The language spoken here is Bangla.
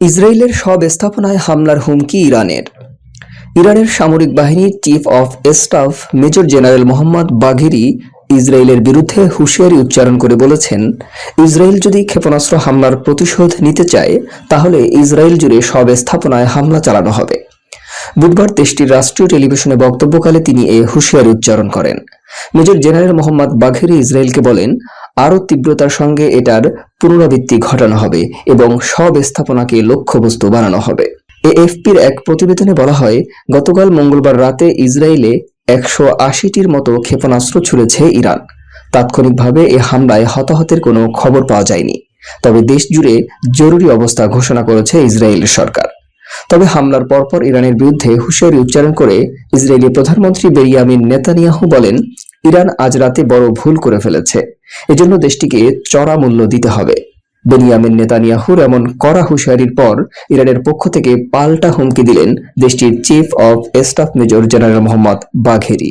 ইসরায়েলের সব স্থাপনায় হামলার হুমকি ইরানের। ইরানের সামরিক বাহিনীর chief of staff major general Mohammad Bagheri ইসরায়েলের বিরুদ্ধে হুঁশিয়ারি উচ্চারণ করে বলেছেন, ইসরায়েল যদি ক্ষেপণাস্ত্র হামলার প্রতিশোধ নিতে চায়, তাহলে ইসরায়েল জুড়ে সব স্থাপনায় হামলা চালানো হবে। বুধবার দেশটির রাষ্ট্রীয় টেলিভিশনে বক্তব্যকালে তিনি এ হুঁশিয়ারি উচ্চারণ করেন। মেজর জেনারেল মোহাম্মদ বাঘেরি ইসরায়েলকে বলেন আরও তীব্রতার সঙ্গে এটার পুনরাবৃত্তি ঘটানো হবে এবং সব স্থাপনাকে লক্ষ্যবস্তু বানানো হবে। এএফপির এক প্রতিবেদনে বলা হয়, গতকাল মঙ্গলবার রাতে ইসরায়েলে একশো আশিটির মতো ক্ষেপণাস্ত্র ছুড়েছে ইরান। তাৎক্ষণিকভাবে এ হামলায় হতাহতের কোনো খবর পাওয়া যায়নি। তবে দেশ জুড়ে জরুরি অবস্থা ঘোষণা করেছে ইসরায়েলের সরকার। তবে হামলার পরপর ইরানের বিরুদ্ধে হুঁশিয়ারি উচ্চারণ করে ইসরায়েলি প্রধানমন্ত্রী বেরিয়ামিন নেতানিয়াহু বলেন, ইরান আজ রাতে বড় ভুল করে ফেলেছে। এজন্য দেশটিকে চড়া মূল্য দিতে হবে। বেনিয়ামিন নেতানিয়াহুর এমন কড়া হুঁশিয়ারির পর ইরানের পক্ষ থেকে পাল্টা হুমকি দিলেন দেশটির chief of staff major general Mohammad Bagheri.